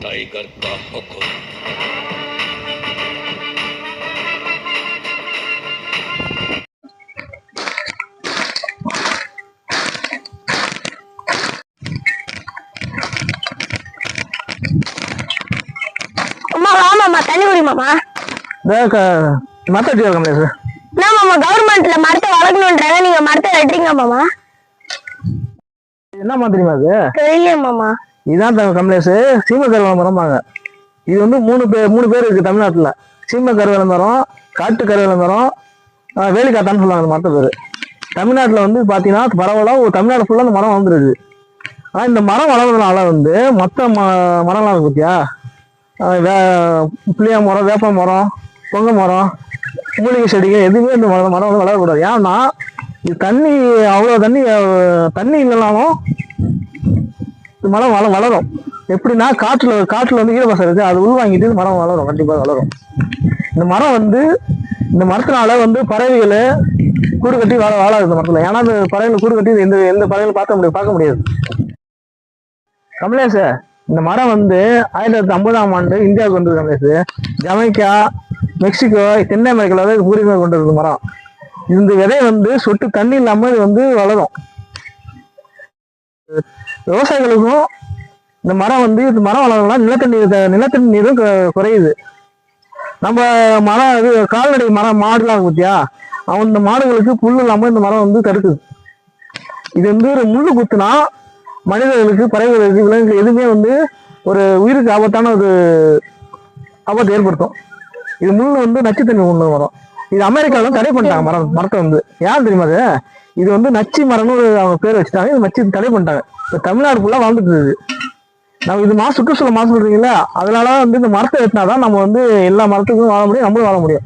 Tiger का हुक्म அம்மா வாமாம்மா தண்ணி குடி மாமா மத்த கமலேஷ் என்ன மாமா கவர்மெண்ட்ல மரத்தை வளர்க்கணுன்றாங்க நீங்க மரத்தை வெட்டுறீங்க மாமா என்னம்மா தெரியுமா அது தெரியலையே மாமா இதான் கமலேஷ். சீம கருவேல மரம்பாங்க இது வந்து மூணு பேர் மூணு பேர் இருக்கு தமிழ்நாட்டில். சீம கருவேல மரம் காட்டு கருவேல மரம் வேலிக்காத்தான்னு சொல்லுவாங்க அந்த மரத்து பேர். தமிழ்நாட்டில் வந்து பார்த்தீங்கன்னா பரவலாக ஒரு தமிழ்நாடு ஃபுல்லாக அந்த மரம் வந்துருது ஆனால் இந்த மரம் வளர்றதுனால வந்து மற்ற ம மரம்லாம் இருக்கு பார்த்தியா வே புளிய மரம் வேப்ப மரம் பொங்க மரம் மூலிகை செடிகள் எதுவுமே இந்த மரம் மரம் வந்து வளரக்கூடாது. ஏன்னா இது தண்ணி அவ்வளோ தண்ணி தண்ணி இல்லைனாலும் மரம் வள வளரும். எப்படின்னா காற்றுல காற்றுல வந்து ஈரப்பசம் இருக்கு அது உள்வாங்கிட்டு மரம் வளரும் கண்டிப்பா வளரும். இந்த மரம் வந்து இந்த மரத்தினால வந்து பறவைகள் கூடு கட்டி வாழ வாழாது இந்த மரத்துல. ஏன்னா அந்த பறவைகள் கூடு கட்டி எந்த எந்த பறவைகளும் பார்க்க முடியாது பார்க்க முடியாது. கமலேஷ் இந்த மரம் வந்து ஆயிரத்தி தொள்ளாயிரத்தி ஐம்பதாம் ஆண்டு இந்தியாவுக்கு வந்தது கமலேஷ் ஜமைக்கா மெக்சிகோ தென் அமெரிக்காவில் வந்து உரிமை கொண்டு வந்தது மரம். இந்த விதை வந்து சொட்டு தண்ணி இல்லாம இது வந்து வளரும். விவசாயிகளுக்கும் இந்த மரம் வந்து இந்த மரம் வளரணும்னா நிலத்தடி நீர் நிலத்தடி நீரும் குறையுது. நம்ம மரம் இது கால்நடை மரம் மாடுலாம் இருக்கு பார்த்தியா அவன் இந்த மாடுகளுக்கு புல் இல்லாமல் இந்த மரம் வந்து தடுக்குது. இது வந்து ஒரு முள்ளு குத்துனா மனிதர்களுக்கு பறவைகளுக்கு விலங்குகள் எதுவுமே வந்து ஒரு உயிருக்கு ஆபத்தான ஒரு ஆபத்தை ஏற்படுத்தும். இது முள் வந்து நச்சுத்தன்மை ஒன்று மரம். இது அமெரிக்கால தடை பண்ணிட்டாங்க மரம் மரத்தை வந்து. யார் தெரியுமா அது? இது வந்து நச்சு மரம்னு ஒரு அவங்க பேர் வச்சுட்டாங்க. இது நச்சு தடை பண்ணிட்டாங்க. இப்போ தமிழ்நாடு ஃபுல்லாக வாழ்ந்துட்டு நம்ம இது மாசு சுற்றுச்சூழல் மாசு சொல்றீங்களா அதனால வந்து இந்த மரத்தை வெட்டினாதான் நம்ம வந்து எல்லா மரத்துக்கும் வாழ முடியும் நம்மளும் வாழ முடியும்.